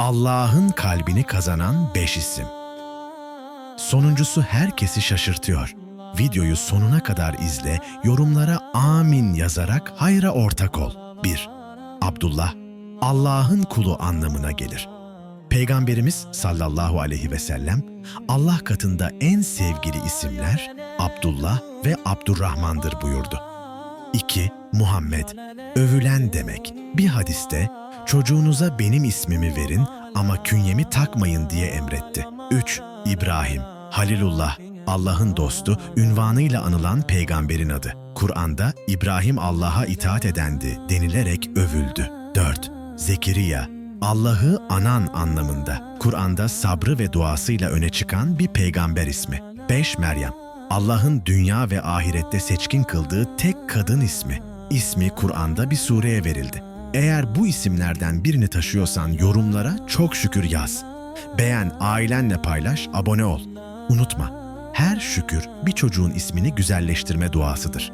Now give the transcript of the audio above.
Allah'ın kalbini kazanan beş isim. Sonuncusu herkesi şaşırtıyor. Videoyu sonuna kadar izle, yorumlara amin yazarak hayra ortak ol. 1. Abdullah, Allah'ın kulu anlamına gelir. Peygamberimiz sallallahu aleyhi ve sellem Allah katında en sevgili isimler Abdullah ve Abdurrahman'dır buyurdu. 2. Muhammed, övülen demek. Bir hadiste çocuğunuza benim ismimi verin ama künyemi takmayın diye emretti. 3. İbrahim, Halilullah, Allah'ın dostu, ünvanıyla anılan peygamberin adı. Kur'an'da İbrahim Allah'a itaat edendi denilerek övüldü. 4. Zekeriya, Allah'ı anan anlamında. Kur'an'da sabrı ve duasıyla öne çıkan bir peygamber ismi. 5. Meryem, Allah'ın dünya ve ahirette seçkin kıldığı tek kadın ismi. İsmi Kur'an'da bir sureye verildi. Eğer bu isimlerden birini taşıyorsan yorumlara çok şükür yaz. Beğen, ailenle paylaş, abone ol. Unutma, her şükür bir çocuğun ismini güzelleştirme duasıdır.